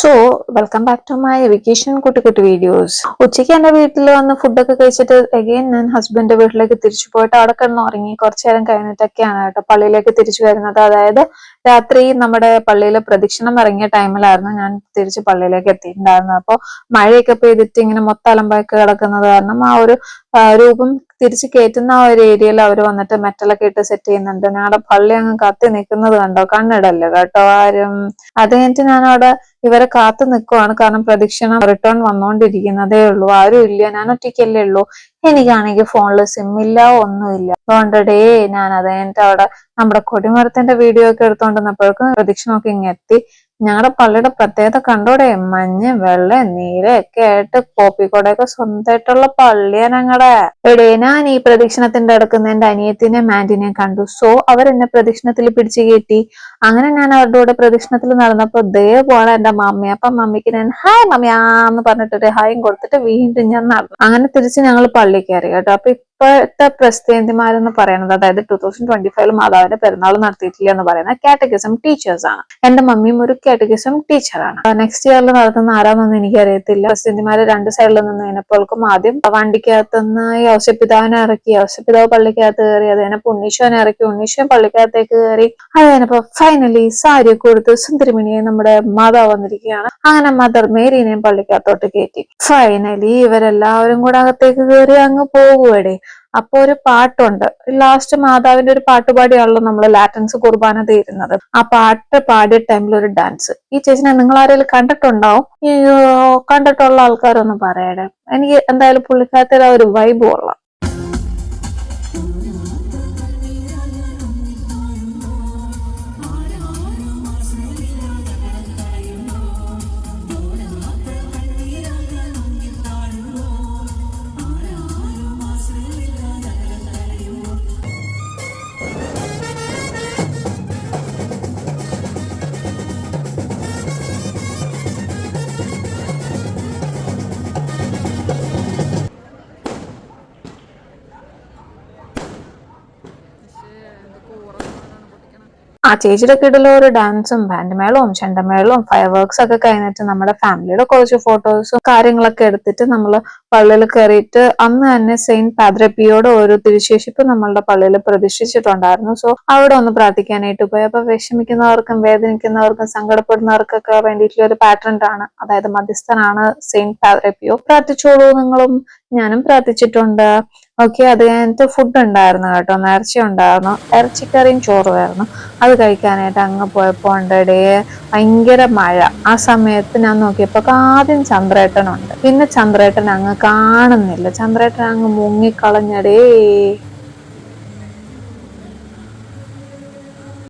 So welcome back to my vacation കുട്ടി കുട്ടി videos ഉച്ചയ്ക്ക് എന്റെ വീട്ടിൽ വന്ന് ഫുഡൊക്കെ കഴിച്ചിട്ട് അഗെയിൻ ഞാൻ ഹസ്ബൻഡിന്റെ വീട്ടിലേക്ക് തിരിച്ചു പോയിട്ട് അവിടെ കിടന്ന് ഉറങ്ങി. കുറച്ചു നേരം കഴിഞ്ഞിട്ടൊക്കെയാണ് കേട്ടോ പള്ളിയിലേക്ക് തിരിച്ചു വരുന്നത്. അതായത് രാത്രി നമ്മുടെ പള്ളിയിൽ പ്രദക്ഷിണം ഇറങ്ങിയ ടൈമിലായിരുന്നു ഞാൻ തിരിച്ച് പള്ളിയിലേക്ക് എത്തിയിട്ടുണ്ടായിരുന്നത്. അപ്പോൾ മഴയൊക്കെ പെയ്തിട്ട് ഇങ്ങനെ മൊത്തം അലമ്പാക്കി കിടക്കുന്നത് കാരണം ആ ഒരു രൂപം തിരിച്ച് കയറ്റുന്ന ആ ഒരു ഏരിയയിൽ അവർ വന്നിട്ട് മെറ്റലൊക്കെ ഇട്ട് സെറ്റ് ചെയ്യുന്നുണ്ട്. ഞങ്ങളുടെ പള്ളി അങ്ങ് കത്തി നിൽക്കുന്നത് കണ്ടോ? കണ്ണിടല്ലോ കേട്ടോ ആരും. അത് കഴിഞ്ഞിട്ട് ഞാൻ അവിടെ ഇവരെ കാത്തു നിൽക്കുവാണ് കാരണം പ്രദക്ഷിണം റിട്ടേൺ വന്നുകൊണ്ടിരിക്കുന്നതേ ഉള്ളൂ. ആരും ഇല്ല. ഞാൻ ഒറ്റയ്ക്കല്ലേ ഉള്ളൂ. എനിക്കാണെങ്കിൽ ഫോണിൽ സിം ഇല്ല ഒന്നുമില്ല. അതുകൊണ്ടേ ഞാൻ അത് അവിടെ നമ്മുടെ കൊടിമരത്തിന്റെ വീഡിയോ ഒക്കെ എടുത്തോണ്ടിരുന്നപ്പോഴേക്കും പ്രദക്ഷിണമൊക്കെ ഇങ്ങനെ എത്തി. ഞങ്ങളുടെ പള്ളിയുടെ പ്രത്യേകത കണ്ടോടെ? മഞ്ഞ വെള്ള നീല ഒക്കെ ആയിട്ട് കോപ്പിക്കോടൊക്കെ സ്വന്തമായിട്ടുള്ള പള്ളിയാ ഞങ്ങളുടെ എടേ ഞാൻ ഈ പ്രദക്ഷിണത്തിന്റെ അടുക്കുന്ന എന്റെ അനിയത്തിനെയും ആന്റിനെയും കണ്ടു. സോ അവരെന്നെ പ്രദക്ഷിണത്തിൽ പിടിച്ചു കയറ്റി. അങ്ങനെ ഞാൻ അവരുടെ കൂടെ പ്രദക്ഷിണത്തിൽ നടന്നപ്പോ പോണ എന്റെ മമ്മി. അപ്പൊ മമ്മിക്ക് ഞാൻ ഹായ് മമ്മിയാന്ന് പറഞ്ഞിട്ട് ഹായും കൊടുത്തിട്ട് വീണ്ടും ഞാൻ നടന്നു. അങ്ങനെ തിരിച്ച് ഞങ്ങൾ പള്ളി കയറി കേട്ടോ. അപ്പൊ ഇപ്പോഴത്തെ പ്രസിദ്ധന്തിമാരെന്ന് പറയുന്നത് അതായത് ടൂ തൗസൻഡ് ട്വന്റി ഫൈവിൽ മാതാവിന്റെ പെരുന്നാൾ നടത്തിയിട്ടില്ല എന്ന് പറയുന്ന കാറ്റഗിസം ടീച്ചേഴ്സ് ആണ്. എന്റെ മമ്മിയും ഒരു കാറ്റഗിസം ടീച്ചറാണ് നെക്സ്റ്റ് ഇയറിൽ നടത്തുന്ന ആരാന്നൊന്നും എനിക്കറിയത്തില്ല. പ്രസിദ്ധന്തിമാര് രണ്ട് സൈഡിൽ നിന്ന് കഴിഞ്ഞപ്പോൾക്കും ആദ്യം വണ്ടിക്കകത്തുനിന്ന് യോസപിതാവിനെ ഇറക്കി യോസപിതാവ് പള്ളിക്കകത്ത് കയറി അത് ഉണ്ണീശോനെ ഇറക്കി ഉണ്ണീശോൻ പള്ളിക്കകത്തേക്ക് കയറി അത് ഫൈനലി സാരി കൊടുത്ത് സുന്ദരിമണിയെ നമ്മുടെ മാതാവ് വന്നിരിക്കുകയാണ്. അങ്ങനെ മദർ മേരീനെയും പള്ളിക്കകത്തോട്ട് കയറ്റി. ഫൈനലി ഇവരെല്ലാവരും കൂടെ അകത്തേക്ക് കയറി അങ്ങ് പോകുവടെ അപ്പൊ ഒരു പാട്ടുണ്ട്. ലാസ്റ്റ് മാതാവിന്റെ ഒരു പാട്ടുപാടിയാണല്ലോ നമ്മൾ ലാറ്റൻസ് കുർബാന തീരുന്നത്. ആ പാട്ട് പാടിയ ടൈമിൽ ഒരു ഡാൻസ് ഈ ചേച്ചിനെ നിങ്ങൾ ആരെങ്കിലും കണ്ടിട്ടുണ്ടാവും കണ്ടിട്ടുള്ള ആൾക്കാരൊന്നും പറയണേ എനിക്ക് എന്തായാലും പുള്ളിക്കാരത്തിൽ ആ ഒരു വൈബ് കൊള്ളാം. ആ ചേച്ചിയുടെ കിടയിലെ ഒരു ഡാൻസും ബാൻഡ് മേളവും ചെണ്ടമേളവും ഫയർ വർക്ക്സ് ഒക്കെ കഴിഞ്ഞിട്ട് നമ്മുടെ ഫാമിലിയുടെ കുറച്ച് ഫോട്ടോസും കാര്യങ്ങളൊക്കെ എടുത്തിട്ട് നമ്മൾ പള്ളിയിൽ കയറിയിട്ട് അന്ന് തന്നെ സെയിന്റ് പാദ്രപ്പിയോട് ഒരു തിരുശേഷിപ്പ് നമ്മളുടെ പള്ളിയിൽ പ്രതിഷ്ഠിച്ചിട്ടുണ്ടായിരുന്നു. സോ അവിടെ ഒന്ന് പ്രാർത്ഥിക്കാനായിട്ട് പോയി. അപ്പൊ വിഷമിക്കുന്നവർക്കും വേദനിക്കുന്നവർക്കും സങ്കടപ്പെടുന്നവർക്കൊക്കെ വേണ്ടിയിട്ടുള്ള ഒരു പാറ്റേൺ ആണ്. അതായത് മധ്യസ്ഥനാണ് സെയിന്റ് പാദ്രപ്പിയോ. പ്രാർത്ഥിച്ചോളൂ നിങ്ങളും. ഞാനും പ്രാർത്ഥിച്ചിട്ടുണ്ട്. ഓക്കെ അത് കഴിഞ്ഞിട്ട് ഫുഡ് ഉണ്ടായിരുന്നു കേട്ടോ. നേർച്ച ഉണ്ടായിരുന്നു. ഇറച്ചിക്കറിയും ചോറുമായിരുന്നു അത് കഴിക്കാനായിട്ട് അങ്ങ് പോയപ്പോൾ ഉണ്ടടേ ഭയങ്കര മഴ. ആ സമയത്ത് ഞാൻ നോക്കിയപ്പോൾ ആദ്യം ചന്ദ്രേട്ടനുണ്ട്. പിന്നെ ചന്ദ്രേട്ടൻ അങ്ങ് കാണുന്നില്ല. ചന്ദ്രേട്ടൻ അങ്ങ് മുങ്ങിക്കളഞ്ഞടേ